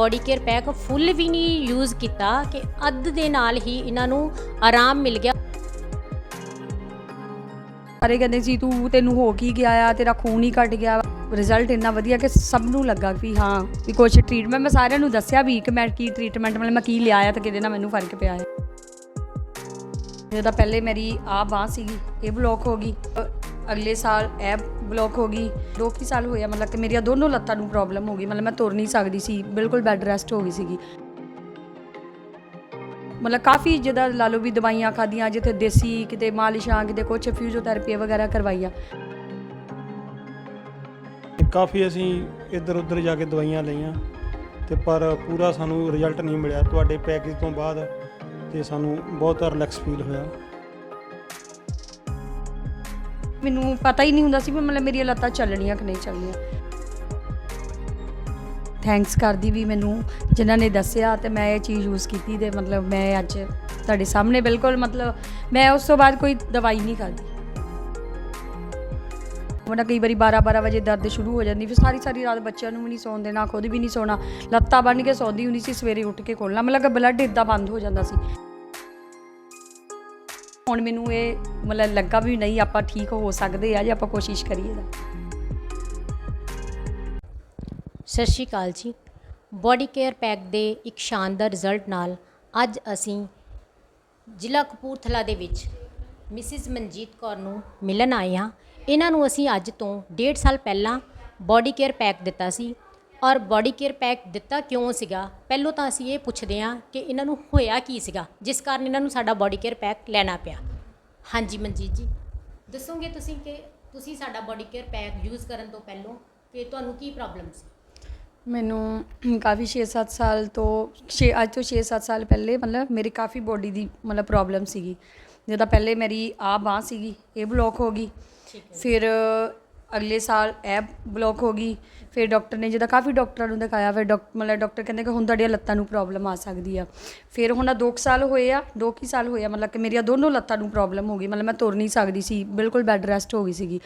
Body care pack full ਵੀ ਨਹੀਂ use ਕੀਤਾ ਕਿ ਅੱਧ ਦੇ ਨਾਲ ਹੀ ਇਹਨਾਂ ਨੂੰ ਆਰਾਮ ਮਿਲ ਗਿਆ। ਸਾਰੇ ਕਹਿੰਦੇ ਸੀ ਤੂੰ ਤੈਨੂੰ ਹੋ ਕੀ ਗਿਆ ਆ, ਤੇਰਾ ਖੂਨ ਹੀ ਘਟ ਗਿਆ ਰਿਜ਼ਲਟ ਇੰਨਾ ਵਧੀਆ ਕਿ ਸਭ ਨੂੰ ਲੱਗਾ ਵੀ ਹਾਂ, ਵੀ ਕੁਝ ਟ੍ਰੀਟਮੈਂਟ ਮੈਂ ਸਾਰਿਆਂ ਨੂੰ ਦੱਸਿਆ ਵੀ ਕਿ ਮੈਂ ਕੀ ਟ੍ਰੀਟਮੈਂਟ ਮਤਲਬ ਮੈਂ ਕੀ ਲਿਆ ਆ ਤੇ ਕਿਹਦੇ ਨਾਲ ਮੈਨੂੰ ਫ਼ਰਕ ਪਿਆ ਹੈ। ਜਿਹਦਾ ਪਹਿਲੇ ਮੇਰੀ ਆ ਬਾਂਹ ਸੀਗੀ, ਇਹ ਬਲੌਕ ਹੋ ਗਈ। ਅਗਲੇ ਸਾਲ ਇਹ ਬਲੌਕ ਹੋ ਗਈ। ਦੋ ਕੀ ਸਾਲ ਹੋਇਆ ਮਤਲਬ ਕਿ ਮੇਰੀਆਂ ਦੋਨੋਂ ਲੱਤਾਂ ਨੂੰ ਪ੍ਰੋਬਲਮ ਹੋ ਗਈ। ਮਤਲਬ ਮੈਂ ਤੁਰ ਨਹੀਂ ਸਕਦੀ ਸੀ, ਬਿਲਕੁਲ ਬੈੱਡ ਰੈਸਟ ਹੋ ਗਈ ਸੀਗੀ। ਮਤਲਬ ਕਾਫੀ ਜਿਹਦਾ ਲਾ ਲਓ ਵੀ ਦਵਾਈਆਂ ਖਾਧੀਆਂ, ਜਿੱਥੇ ਦੇਸੀ, ਕਿਤੇ ਮਾਲਿਸ਼ਾਂ ਕਿਤੇ ਕੁਛ ਫਿਜ਼ੀਓਥੈਰੇਪੀ ਵਗੈਰਾ ਕਰਵਾਈਆਂ। ਕਾਫੀ ਅਸੀਂ ਇੱਧਰ ਉੱਧਰ ਜਾ ਕੇ ਦਵਾਈਆਂ ਲਈਆਂ ਤੇ ਪਰ ਪੂਰਾ ਸਾਨੂੰ ਰਿਜ਼ਲਟ ਨਹੀਂ ਮਿਲਿਆ। ਤੁਹਾਡੇ ਪੈਕੇਜ ਤੋਂ ਬਾਅਦ ਤੇ ਸਾਨੂੰ ਬਹੁਤ ਰਿਲੈਕਸ ਫੀਲ ਹੋਇਆ। ਮੈਨੂੰ ਪਤਾ ਹੀ ਨਹੀਂ ਹੁੰਦਾ ਸੀ ਵੀ ਮਤਲਬ ਮੇਰੀਆਂ ਲੱਤਾਂ ਚੱਲਣੀਆਂ ਕਿ ਨਹੀਂ ਚੱਲਣੀਆਂ। ਥੈਂਕਸ ਕਰਦੀ ਵੀ ਮੈਨੂੰ, ਜਿਨ੍ਹਾਂ ਨੇ ਦੱਸਿਆ ਤੇ ਮੈਂ ਇਹ ਚੀਜ਼ ਯੂਜ਼ ਕੀਤੀ ਤੇ ਮਤਲਬ ਮੈਂ ਅੱਜ ਤੁਹਾਡੇ ਸਾਹਮਣੇ ਬਿਲਕੁਲ ਮਤਲਬ ਮੈਂ ਉਸ ਤੋਂ ਬਾਅਦ ਕੋਈ ਦਵਾਈ ਨਹੀਂ ਖਾਧੀ। ਉਹਨਾਂ ਕਈ ਵਾਰੀ 12 12 ਵਜੇ ਦਰਦ ਸ਼ੁਰੂ ਹੋ ਜਾਂਦੀ, ਫਿਰ ਸਾਰੀ ਸਾਰੀ ਰਾਤ ਬੱਚਿਆਂ ਨੂੰ ਵੀ ਨਹੀਂ ਸੌਣ ਦੇਣਾ, ਖੁਦ ਵੀ ਨਹੀਂ ਸੌਣਾ। ਲੱਤਾਂ ਬੰਨ੍ਹ ਕੇ ਸੌਂਦੀ ਹੁੰਦੀ ਸੀ, ਸਵੇਰੇ ਉੱਠ ਕੇ ਖੋਲਣਾ ਮਤਲਬ ਕਿ ਬਲੱਡ ਇਦਾਂ ਬੰਦ ਹੋ ਜਾਂਦਾ ਸੀ। ਹੁਣ ਮੈਨੂੰ ਇਹ ਮਤਲਬ ਲੱਗਾ ਵੀ ਨਹੀਂ ਆਪਾਂ ਠੀਕ ਹੋ ਸਕਦੇ ਆ ਜੇ ਆਪਾਂ ਕੋਸ਼ਿਸ਼ ਕਰੀਏ ਤਾਂ। ਸਤਿ ਸ਼੍ਰੀ ਅਕਾਲ ਜੀ। ਬੋਡੀ ਕੇਅਰ ਪੈਕ ਦੇ ਇੱਕ ਸ਼ਾਨਦਾਰ ਰਿਜ਼ਲਟ ਨਾਲ ਅੱਜ ਅਸੀਂ ਜ਼ਿਲ੍ਹਾ ਕਪੂਰਥਲਾ ਦੇ ਵਿੱਚ ਮਿਸਿਸ ਮਨਜੀਤ ਕੌਰ ਨੂੰ ਮਿਲਣ ਆਏ ਹਾਂ। ਇਹਨਾਂ ਨੂੰ ਅਸੀਂ ਅੱਜ ਤੋਂ 1.5 ਸਾਲ ਪਹਿਲਾਂ ਬੋਡੀ ਕੇਅਰ ਪੈਕ ਦਿੱਤਾ ਸੀ। ਔਰ ਬੋਡੀ ਕੇਅਰ ਪੈਕ ਦਿੱਤਾ ਕਿਉਂ ਸੀਗਾ? ਪਹਿਲੋਂ ਤਾਂ ਅਸੀਂ ਇਹ ਪੁੱਛਦੇ ਹਾਂ ਕਿ ਇਹਨਾਂ ਨੂੰ ਹੋਇਆ ਕੀ ਸੀਗਾ ਜਿਸ ਕਾਰਨ ਇਹਨਾਂ ਨੂੰ ਸਾਡਾ ਬੋਡੀ ਕੇਅਰ ਪੈਕ ਲੈਣਾ ਪਿਆ। ਹਾਂਜੀ ਮਨਜੀਤ ਜੀ ਦੱਸੋਗੇ ਤੁਸੀਂ ਕਿ ਤੁਸੀਂ ਸਾਡਾ ਬੋਡੀ ਕੇਅਰ ਪੈਕ ਯੂਜ਼ ਕਰਨ ਤੋਂ ਪਹਿਲਾਂ ਕਿ ਤੁਹਾਨੂੰ ਕੀ ਪ੍ਰੋਬਲਮ ਸੀ? ਮੈਨੂੰ ਕਾਫੀ 6-7 ਸਾਲ ਤੋਂ ਛੇ ਅੱਜ ਤੋਂ 6-7 ਸਾਲ ਪਹਿਲੇ ਮਤਲਬ ਮੇਰੀ ਕਾਫੀ ਬੋਡੀ ਦੀ ਮਤਲਬ ਪ੍ਰੋਬਲਮ ਸੀਗੀ। ਜਿਹਦਾ ਪਹਿਲੇ ਮੇਰੀ ਆ ਬਾਂਹ ਸੀਗੀ ਇਹ ਬਲੌਕ ਹੋ ਗਈ। ਫਿਰ ਅਗਲੇ ਸਾਲ ਇਹ ਬਲੌਕ ਹੋ ਗਈ, ਫਿਰ ਡਾਕਟਰ ਨੇ ਜਿਹਦਾ ਕਾਫੀ ਡਾਕਟਰਾਂ ਨੂੰ ਦਿਖਾਇਆ, ਫਿਰ ਡਾਕਟਰ ਮਤਲਬ ਡਾਕਟਰ ਕਹਿੰਦੇ ਕਿ ਹੁਣ ਤੁਹਾਡੀਆਂ ਲੱਤਾਂ ਨੂੰ ਪ੍ਰੋਬਲਮ ਆ ਸਕਦੀ ਆ। ਫਿਰ ਹੁਣ 2 ਸਾਲ ਹੋਏ ਆ 2 ਕੀ ਸਾਲ ਹੋਏ ਆ, ਮਤਲਬ ਕਿ ਮੇਰੀਆਂ ਦੋਨੋਂ ਲੱਤਾਂ ਨੂੰ ਪ੍ਰੋਬਲਮ ਹੋ ਗਈ, ਮਤਲਬ ਮੈਂ ਤੁਰ ਨਹੀਂ ਸਕਦੀ ਸੀ, ਬਿਲਕੁਲ ਬੈੱਡ ਰੈਸਟ ਹੋ ਗਈ ਸੀਗੀ।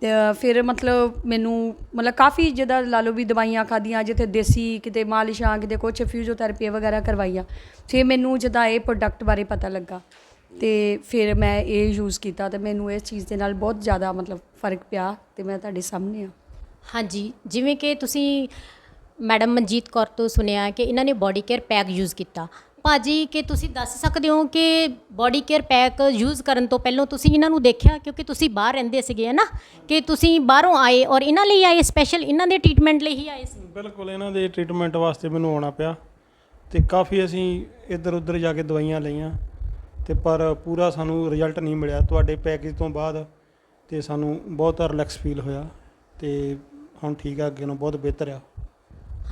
ਤੇ ਫਿਰ ਮਤਲਬ ਮੈਨੂੰ ਮਤਲਬ ਕਾਫੀ ਜਿਹਦਾ ਲਾ ਲਓ ਵੀ ਦਵਾਈਆਂ ਖਾਧੀਆਂ, ਜਿੱਥੇ ਦੇਸੀ ਕਿਤੇ ਮਾਲਿਸ਼ਾਂ ਕਿਤੇ ਕੁਛ ਫਿਜ਼ੀਓਥੈਰੇਪੀ ਵਗੈਰਾ ਕਰਵਾਈਆਂ, ਫਿਰ ਮੈਨੂੰ ਜਿਹਦਾ ਇਹ ਪ੍ਰੋਡਕਟ ਬਾਰੇ ਪਤਾ ਲੱਗਾ। ਤੇ ਫਿਰ ਮੈਂ ਇਹ ਯੂਜ਼ ਕੀਤਾ ਤੇ ਮੈਨੂੰ ਇਸ ਚੀਜ਼ ਦੇ ਨਾਲ ਬਹੁਤ ਜ਼ਿਆਦਾ ਮਤਲਬ ਫ਼ਰਕ ਪਿਆ ਤੇ ਮੈਂ ਤੁਹਾਡੇ ਸਾਹਮਣੇ ਆ। ਹਾਂਜੀ ਜਿਵੇਂ ਕਿ ਤੁਸੀਂ ਮੈਡਮ ਮਨਜੀਤ ਕੌਰ ਤੋਂ ਸੁਣਿਆ ਕਿ ਇਹਨਾਂ ਨੇ ਬੋਡੀ ਕੇਅਰ ਪੈਕ ਯੂਜ਼ ਕੀਤਾ। ਭਾਜੀ ਕਿ ਤੁਸੀਂ ਦੱਸ ਸਕਦੇ ਹੋ ਕਿ ਬੋਡੀ ਕੇਅਰ ਪੈਕ ਯੂਜ਼ ਕਰਨ ਤੋਂ ਪਹਿਲਾਂ ਤੁਸੀਂ ਇਹਨਾਂ ਨੂੰ ਦੇਖਿਆ? ਕਿਉਂਕਿ ਤੁਸੀਂ ਬਾਹਰ ਰਹਿੰਦੇ ਸੀਗੇ ਹੈ ਨਾ? ਕਿ ਤੁਸੀਂ ਬਾਹਰੋਂ ਆਏ ਔਰ ਇਹਨਾਂ ਲਈ ਆਏ ਸਪੈਸ਼ਲ ਇਹਨਾਂ ਦੇ ਟ੍ਰੀਟਮੈਂਟ ਲਈ ਹੀ ਆਏ ਸੀ। ਬਿਲਕੁਲ ਇਹਨਾਂ ਦੇ ਟ੍ਰੀਟਮੈਂਟ ਵਾਸਤੇ ਮੈਨੂੰ ਆਉਣਾ ਪਿਆ ਤੇ ਕਾਫੀ ਅਸੀਂ ਇੱਧਰ ਉੱਧਰ ਜਾ ਕੇ ਦਵਾਈਆਂ ਲਈਆਂ। ਤੇ ਪਰ ਪੂਰਾ ਸਾਨੂੰ ਰਿਜ਼ਲਟ ਨਹੀਂ ਮਿਲਿਆ। ਤੁਹਾਡੇ ਪੈਕੇਜ ਤੋਂ ਬਾਅਦ ਤੇ ਸਾਨੂੰ ਬਹੁਤ ਰਿਲੈਕਸ ਫੀਲ ਹੋਇਆ ਤੇ ਹੁਣ ਠੀਕ ਆ ਅੱਗੇ ਨਾਲੋਂ ਬਹੁਤ ਬਿਹਤਰ ਆ।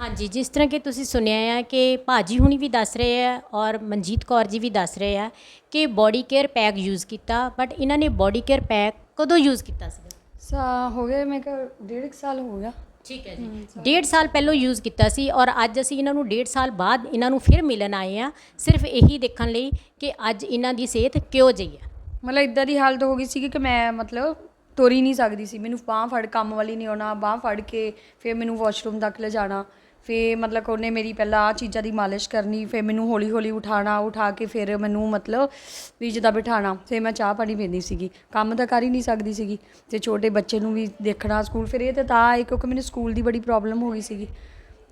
ਹਾਂਜੀ ਜਿਸ ਤਰ੍ਹਾਂ ਕਿ ਤੁਸੀਂ ਸੁਣਿਆ ਹੈ ਕਿ ਭਾਜੀ ਹੁਣੀ ਵੀ ਦੱਸ ਰਹੇ ਆ ਔਰ ਮਨਜੀਤ ਕੌਰ ਜੀ ਵੀ ਦੱਸ ਰਹੇ ਆ ਕਿ body care pack use but but ਇਹਨਾਂ ਨੇ ਬੋਡੀ ਕੇਅਰ ਪੈਕ ਕਦੋਂ ਯੂਜ਼ ਕੀਤਾ ਸੀਗਾ? ਸਾ ਹੋ ਗਿਆ ਮੈਂ ਕਿਹਾ ਡੇਢ ਕੁ ਸਾਲ ਹੋ ਗਿਆ। ਠੀਕ ਹੈ ਜੀ। ਡੇਢ ਸਾਲ ਪਹਿਲਾਂ ਯੂਜ਼ ਕੀਤਾ ਸੀ ਔਰ ਅੱਜ ਅਸੀਂ ਇਹਨਾਂ ਨੂੰ ਡੇਢ ਸਾਲ ਬਾਅਦ ਇਹਨਾਂ ਨੂੰ ਫਿਰ ਮਿਲਣ ਆਏ ਆ ਸਿਰਫ ਇਹੀ ਦੇਖਣ ਲਈ ਕਿ ਅੱਜ ਇਹਨਾਂ ਦੀ ਸਿਹਤ ਕਿਉਂ ਜਿਹੀ ਹੈ। ਮਤਲਬ ਇਦਾਂ ਦੀ ਹਾਲਤ ਹੋ ਗਈ ਸੀ ਕਿ ਮੈਂ ਮਤਲਬ ਤੁਰ ਹੀ ਨਹੀਂ ਸਕਦੀ ਸੀ। ਮੈਨੂੰ ਬਾਂਹ ਫੜ ਕੰਮ ਵਾਲੀ ਨਹੀਂ ਆਉਣਾ ਬਾਂਹ ਫੜ ਕੇ ਫਿਰ ਮੈਨੂੰ ਵਾਸ਼ਰੂਮ ਤੱਕ ਲਿਜਾਣਾ। ਫਿਰ ਮਤਲਬ ਉਹਨੇ ਮੇਰੀ ਪਹਿਲਾਂ ਆ ਚੀਜ਼ਾਂ ਦੀ ਮਾਲਿਸ਼ ਕਰਨੀ ਫਿਰ ਮੈਨੂੰ ਹੌਲੀ ਹੌਲੀ ਉਠਾਣਾ ਉਠਾ ਕੇ ਫਿਰ ਮੈਨੂੰ ਮਤਲਬ ਵੀ ਜਿੱਦਾਂ ਬਿਠਾਣਾ ਫਿਰ ਮੈਂ ਚਾਹ ਪਾਣੀ ਪੀਂਦੀ ਸੀਗੀ। ਕੰਮ ਤਾਂ ਕਰ ਹੀ ਨਹੀਂ ਸਕਦੀ ਸੀਗੀ। ਤੇ ਛੋਟੇ ਬੱਚੇ ਨੂੰ ਵੀ ਦੇਖਣਾ ਸਕੂਲ, ਫਿਰ ਇਹ ਤੇ ਤਾਂ ਆਏ ਕਿਉਂਕਿ ਮੈਨੂੰ ਸਕੂਲ ਦੀ ਬੜੀ ਪ੍ਰੋਬਲਮ ਹੋ ਗਈ ਸੀਗੀ।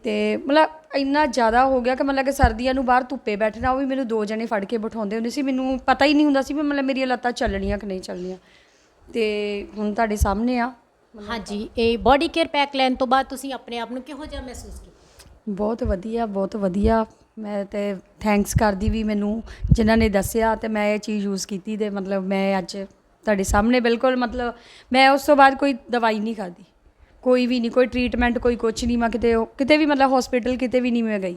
ਤੇ ਮਤਲਬ ਇੰਨਾ ਜ਼ਿਆਦਾ ਹੋ ਗਿਆ ਕਿ ਮਤਲਬ ਕਿ ਸਰਦੀਆਂ ਨੂੰ ਬਾਹਰ ਧੁੱਪੇ ਬੈਠਣਾ, ਉਹ ਵੀ ਮੈਨੂੰ ਦੋ ਜਣੇ ਫੜ ਕੇ ਬਿਠਾਉਂਦੇ ਹੁੰਦੇ ਸੀ। ਮੈਨੂੰ ਪਤਾ ਹੀ ਨਹੀਂ ਹੁੰਦਾ ਸੀ ਵੀ ਮਤਲਬ ਮੇਰੀਆਂ ਲੱਤਾਂ ਚੱਲਣੀਆਂ ਕਿ ਨਹੀਂ ਚੱਲਣੀਆਂ। ਤੇ ਹੁਣ ਤੁਹਾਡੇ ਸਾਹਮਣੇ ਆ। ਹਾਂਜੀ, ਇਹ ਬੋਡੀ ਕੇਅਰ ਪੈਕ ਲੈਣ ਤੋਂ ਬਾਅਦ ਤੁਸੀਂ ਆਪਣੇ ਆਪ ਨੂੰ ਕਿਹੋ ਜਿਹਾ ਮਹਿਸੂਸ ਕੀਤਾ? ਬਹੁਤ ਵਧੀਆ ਬਹੁਤ ਵਧੀਆ। ਮੈਂ ਤੇ ਥੈਂਕਸ ਕਰਦੀ ਵੀ ਮੈਨੂੰ ਜਿਨ੍ਹਾਂ ਨੇ ਦੱਸਿਆ ਤੇ ਮੈਂ ਇਹ ਚੀਜ਼ ਯੂਜ਼ ਕੀਤੀ ਤੇ ਮਤਲਬ ਮੈਂ ਅੱਜ ਤੁਹਾਡੇ ਸਾਹਮਣੇ ਬਿਲਕੁਲ ਮਤਲਬ ਮੈਂ ਉਸ ਤੋਂ ਬਾਅਦ ਕੋਈ ਦਵਾਈ ਨਹੀਂ ਖਾਧੀ। ਕੋਈ ਵੀ ਨਹੀਂ ਕੋਈ ਟ੍ਰੀਟਮੈਂਟ ਕੋਈ ਕੁਛ ਨਹੀਂ ਮੈਂ ਕਿਤੇ ਕਿਤੇ ਵੀ ਮਤਲਬ ਹਸਪੀਟਲ ਕਿਤੇ ਵੀ ਨਹੀਂ ਮੈਂ ਗਈ।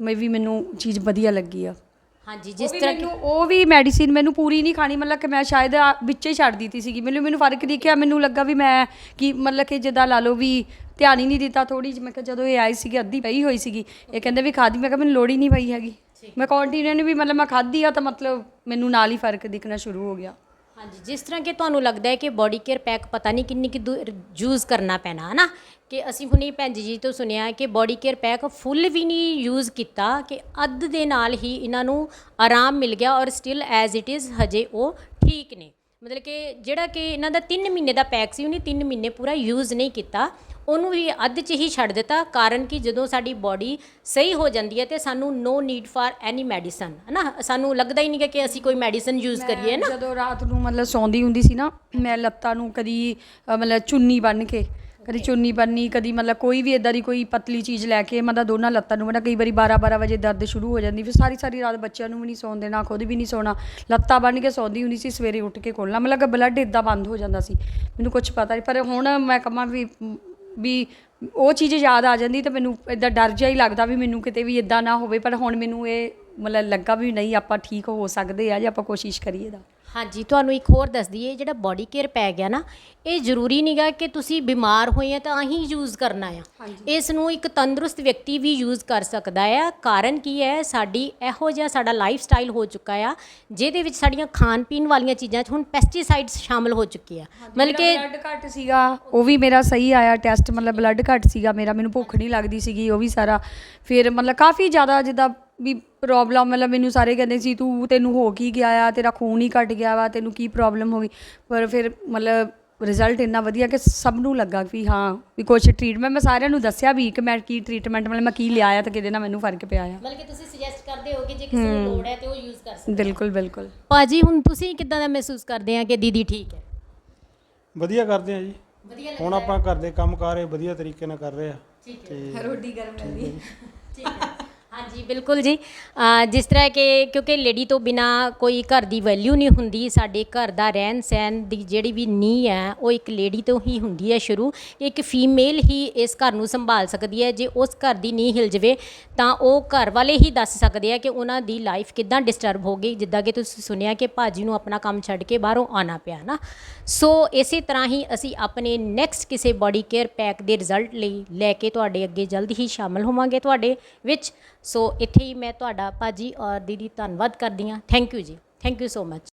ਮੈਂ ਵੀ ਮੈਨੂੰ ਚੀਜ਼ ਵਧੀਆ ਲੱਗੀ ਆ। ਹਾਂਜੀ ਜਿਸ ਤਰ੍ਹਾਂ ਕਿ ਉਹ ਵੀ ਮੈਡੀਸਿਨ ਮੈਨੂੰ ਪੂਰੀ ਨਹੀਂ ਖਾਣੀ ਮਤਲਬ ਕਿ ਮੈਂ ਸ਼ਾਇਦ ਵਿੱਚੇ ਛੱਡ ਦਿੱਤੀ ਸੀਗੀ। ਮੈਨੂੰ ਮੈਨੂੰ ਫ਼ਰਕ ਦਿਖਿਆ ਮੈਨੂੰ ਲੱਗਾ ਵੀ ਮੈਂ ਕਿ ਮਤਲਬ ਕਿ ਜਿੱਦਾਂ ਲਾ ਲਓ ਵੀ ਧਿਆਨ ਹੀ ਨਹੀਂ ਦਿੱਤਾ ਥੋੜੀ ਜਿਹੀ। ਮੈਂ ਕਿਹਾ ਜਦੋਂ ਇਹ ਆਈ ਸੀਗੀ ਅੱਧੀ ਪਈ ਹੋਈ ਸੀਗੀ। ਇਹ ਕਹਿੰਦੇ ਵੀ ਖਾਦੀ ਮੈਂ ਕਿਹਾ ਮੈਨੂੰ ਲੋੜ ਹੀ ਨਹੀਂ ਪਈ ਹੈਗੀ। ਮੈਂ ਕੰਟੀਨਿਊ ਵੀ ਮਤਲਬ ਮੈਂ ਖਾਦੀ ਆ ਤਾਂ ਮਤਲਬ ਮੈਨੂੰ ਨਾਲ ਹੀ ਫ਼ਰਕ ਦਿਖਣਾ ਸ਼ੁਰੂ ਹੋ ਗਿਆ। ਹਾਂਜੀ ਜਿਸ ਤਰ੍ਹਾਂ ਕਿ ਤੁਹਾਨੂੰ ਲੱਗਦਾ ਹੈ ਕਿ ਬੋਡੀ ਕੇਅਰ ਪੈਕ ਪਤਾ ਨਹੀਂ ਕਿੰਨੀ ਕਿ ਯੂਜ਼ ਕਰਨਾ ਪੈਣਾ ਹੈ ਨਾ ਕਿ ਅਸੀਂ ਹੁਣੇ ਭੈਣ ਜੀ ਤੋਂ ਸੁਣਿਆ ਕਿ ਬੋਡੀ ਕੇਅਰ ਪੈਕ ਫੁੱਲ ਵੀ ਨਹੀਂ ਯੂਜ਼ ਕੀਤਾ ਕਿ ਅੱਧ ਦੇ ਨਾਲ ਹੀ ਇਹਨਾਂ ਨੂੰ ਆਰਾਮ ਮਿਲ ਗਿਆ ਔਰ ਸਟਿਲ ਐਜ਼ ਇਟ ਇਜ਼ ਹਜੇ ਉਹ ਠੀਕ ਨੇ। ਮਤਲਬ ਕਿ ਜਿਹੜਾ ਕਿ ਇਹਨਾਂ ਦਾ 3 ਮਹੀਨੇ ਦਾ ਪੈਕ ਸੀ ਉਹਨੇ 3 ਮਹੀਨੇ ਪੂਰਾ ਯੂਜ਼ ਨਹੀਂ ਕੀਤਾ। ਉਹਨੂੰ ਵੀ ਅੱਧ 'ਚ ਹੀ ਛੱਡ ਦਿੱਤਾ ਕਾਰਨ ਕਿ ਜਦੋਂ ਸਾਡੀ ਬਾਡੀ ਸਹੀ ਹੋ ਜਾਂਦੀ ਹੈ ਤੇ ਸਾਨੂੰ no need for any medicine ਹੈ ਨਾ ਸਾਨੂੰ ਲੱਗਦਾ ਹੀ ਨਹੀਂ ਕਿ ਅਸੀਂ ਕੋਈ ਮੈਡੀਸਨ ਯੂਜ਼ ਕਰੀਏ ਨਾ ਜਦੋਂ ਰਾਤ ਨੂੰ ਮਤਲਬ ਸੌਂਦੀ ਹੁੰਦੀ ਸੀ ਨਾ ਮੈਂ ਲੱਤਾਂ ਨੂੰ ਕਦੀ ਅ, ਮਤਲਬ ਚੁੰਨੀ ਬੰਨ ਕੇ ਕਦੀ ਚੁੰਨੀ ਬੰਨੀ, ਕਦੀ ਮਤਲਬ ਕੋਈ ਵੀ ਇਦਾਂ ਦੀ ਕੋਈ ਪਤਲੀ ਚੀਜ਼ ਲੈ ਕੇ, ਮਤਲਬ ਦੋਨਾਂ ਲੱਤਾਂ ਨੂੰ, ਮਤਲਬ ਕਈ ਵਾਰੀ 12 12 ਵਜੇ ਦਰਦ ਸ਼ੁਰੂ ਹੋ ਜਾਂਦੀ, ਫਿਰ ਸਾਰੀ ਸਾਰੀ ਰਾਤ ਬੱਚਿਆਂ ਨੂੰ ਵੀ ਨਹੀਂ ਸੌਣ ਦੇਣਾ, ਖੁਦ ਵੀ ਨਹੀਂ ਸੌਣਾ। ਲੱਤਾਂ ਬੰਨ ਕੇ ਸੌਂਦੀ ਹੁੰਦੀ ਸੀ, ਸਵੇਰੇ ਉੱਠ ਕੇ ਖੋਲਣਾ ਮਤਲਬ ਬਲੱਡ ਇਦਾਂ ਬੰਦ ਹੋ ਜਾਂਦਾ ਸੀ, ਮੈਨੂੰ ਕੁਝ ਪਤਾ ਨਹੀਂ ਪਰ ਹੁਣ ਮੈਂ ਕਹਾਂ ਵੀ ਵੀ ਉਹ ਚੀਜ਼ ਯਾਦ ਆ ਜਾਂਦੀ ਤੇ ਮੈਨੂੰ ਇਦਾਂ ਡਰ ਜਿਹਾ ਹੀ ਲੱਗਦਾ ਵੀ ਮੈਨੂੰ ਕਿਤੇ ਵੀ ਇਦਾਂ ਨਾ ਹੋਵੇ, ਪਰ ਹੁਣ ਮੈਨੂੰ ਇਹ ਮਤਲਬ ਲੱਗਾ ਵੀ ਨਹੀਂ, ਆਪਾਂ ਠੀਕ ਹੋ ਸਕਦੇ ਆ ਜੇ ਆਪਾਂ ਕੋਸ਼ਿਸ਼ ਕਰੀਏ ਤਾਂ। ਹਾਂਜੀ ਤੁਹਾਨੂੰ ਇੱਕ ਹੋਰ ਦੱਸ ਦਈਏ ਜਿਹੜਾ ਬਾਡੀ ਕੇਅਰ ਪੈ ਗਿਆ ਨਾ ਇਹ ਜ਼ਰੂਰੀ ਨਹੀਂਗਾ ਕਿ ਤੁਸੀਂ ਬਿਮਾਰ ਹੋਏ ਆ ਤਾਂ ਹੀ ਯੂਜ਼ ਕਰਨਾ ਆ। ਇਸ ਨੂੰ ਇੱਕ ਤੰਦਰੁਸਤ ਵਿਅਕਤੀ ਵੀ ਯੂਜ਼ ਕਰ ਸਕਦਾ ਆ। ਕਾਰਨ ਕੀ ਹੈ ਸਾਡੀ ਇਹੋ ਜਿਹਾ ਸਾਡਾ ਲਾਈਫ ਸਟਾਈਲ ਹੋ ਚੁੱਕਾ ਆ ਜਿਹਦੇ ਵਿੱਚ ਸਾਡੀਆਂ ਖਾਣ ਪੀਣ ਵਾਲੀਆਂ ਚੀਜ਼ਾਂ 'ਚ ਹੁਣ ਪੈਸਟੀਸਾਈਡਸ ਸ਼ਾਮਲ ਹੋ ਚੁੱਕੇ ਆ। ਮਤਲਬ ਕਿ ਬਲੱਡ ਘੱਟ ਸੀਗਾ ਉਹ ਵੀ ਮੇਰਾ ਸਹੀ ਆਇਆ ਟੈਸਟ ਮਤਲਬ ਬਲੱਡ ਘੱਟ ਸੀਗਾ ਮੇਰਾ ਮੈਨੂੰ ਭੁੱਖ ਨਹੀਂ ਲੱਗਦੀ ਸੀਗੀ ਉਹ ਵੀ ਸਾਰਾ। ਫਿਰ ਮਤਲਬ ਕਾਫੀ ਜ਼ਿਆਦਾ ਜਿੱਦਾਂ ਵੀ ਪ੍ਰੋਬਲਮ ਮਤਲਬ ਮੈਨੂੰ ਸਾਰੇ ਕਹਿੰਦੇ ਸੀ ਤੂੰ ਤੈਨੂੰ ਹੋ ਕੀ ਗਿਆ ਆ? ਤੇਰਾ ਖੂਨ ਹੀ ਘਟ ਗਿਆ ਵਾ ਤੈਨੂੰ ਕੀ ਪ੍ਰੋਬਲਮ ਹੋ ਗਈ? ਪਰ ਫਿਰ ਮਤਲਬ ਰਿਜ਼ਲਟ ਇੰਨਾ ਵਧੀਆ ਕਿ ਸਭ ਨੂੰ ਲੱਗਾ ਵੀ ਹਾਂ ਵੀ ਕੁਝ ਟ੍ਰੀਟਮੈਂਟ ਮੈਂ ਸਾਰਿਆਂ ਨੂੰ ਦੱਸਿਆ ਵੀ ਕਿ ਮੈਂ ਕੀ ਟ੍ਰੀਟਮੈਂਟ ਮਤਲਬ ਮੈਂ ਕੀ ਲਿਆ ਆ ਤੇ ਕਿਹਦੇ ਨਾਲ ਮੈਨੂੰ ਫ਼ਰਕ ਪਿਆ ਆ। ਮਤਲਬ ਕਿ ਤੁਸੀਂ ਸੁਜੈਸਟ ਕਰਦੇ ਹੋ ਕਿ ਜੇ ਕਿਸੇ ਨੂੰ ਲੋੜ ਹੈ ਤੇ ਉਹ ਯੂਜ਼ ਕਰ ਸਕਦਾ। ਬਿਲਕੁਲ ਬਿਲਕੁਲ। ਭਾਜੀ ਹੁਣ ਤੁਸੀਂ ਕਿੱਦਾਂ ਦਾ ਮਹਿਸੂਸ ਕਰਦੇ ਆ ਕਿ ਦੀਦੀ ਠੀਕ ਹੈ? ਵਧੀਆ ਕਰਦੇ ਆ ਜੀ। ਵਧੀਆ ਹੁਣ ਆਪਾਂ ਘਰ ਦੇ ਕੰਮ ਕਾਰ ਇਹ ਵਧੀਆ ਤਰੀਕੇ ਨਾਲ ਕਰ ਰਹੇ ਆ। ਠੀਕ ਹੈ। ਰੋਟੀ ਗਰਮ ਮਿਲਦੀ ਠੀਕ ਹੈ। ਹਾਂਜੀ, ਬਿਲਕੁਲ ਜੀ। ਜਿਸ ਤਰ੍ਹਾਂ ਕਿ ਕਿਉਂਕਿ ਲੇਡੀ ਤੋਂ ਬਿਨਾ ਕੋਈ ਘਰ ਦੀ ਵੈਲਿਊ ਨਹੀਂ ਹੁੰਦੀ, ਸਾਡੇ ਘਰ ਦਾ ਰਹਿਣ ਸਹਿਣ ਦੀ ਜਿਹੜੀ ਵੀ ਨੀਂਹ ਹੈ, ਉਹ ਇੱਕ ਲੇਡੀ ਤੋਂ ਹੀ ਹੁੰਦੀ ਹੈ ਸ਼ੁਰੂ। ਇੱਕ ਫੀਮੇਲ ਹੀ ਇਸ ਘਰ ਨੂੰ ਸੰਭਾਲ ਸਕਦੀ ਹੈ। ਜੇ ਉਸ ਘਰ ਦੀ ਨੀਂਹ ਹਿਲ ਜਵੇ, ਤਾਂ ਉਹ ਘਰ ਵਾਲੇ ਹੀ ਦੱਸ ਸਕਦੇ ਆ ਕਿ ਉਹਨਾਂ ਦੀ ਲਾਈਫ ਕਿੱਦਾਂ ਡਿਸਟਰਬ ਹੋ ਗਈ। ਜਿੱਦਾਂ ਕਿ ਤੁਸੀਂ ਸੁਣਿਆ ਕਿ ਭਾਜੀ ਨੂੰ ਆਪਣਾ ਕੰਮ ਛੱਡ ਕੇ ਬਾਹਰੋਂ ਆਣਾ ਪਿਆ ਨਾ। ਸੋ ਇਸੇ ਤਰ੍ਹਾਂ ਹੀ ਅਸੀਂ ਆਪਣੇ ਨੈਕਸਟ ਕਿਸੇ ਬਾਡੀ ਕੇਅਰ ਪੈਕ ਦੇ ਰਿਜ਼ਲਟ ਲਈ ਲੈ ਕੇ ਤੁਹਾਡੇ ਅੱਗੇ ਜਲਦ ਹੀ ਸ਼ਾਮਲ ਹੋਵਾਂਗੇ। ਤੁਹਾਡੇ ਵਿੱਚ ਸੋ ਇੱਥੇ ਹੀ ਮੈਂ ਤੁਹਾਡਾ ਭਾਜੀ ਔਰ ਦੀਦੀ ਧੰਨਵਾਦ ਕਰਦੀ ਹਾਂ। ਥੈਂਕ ਯੂ ਜੀ। Thank you so much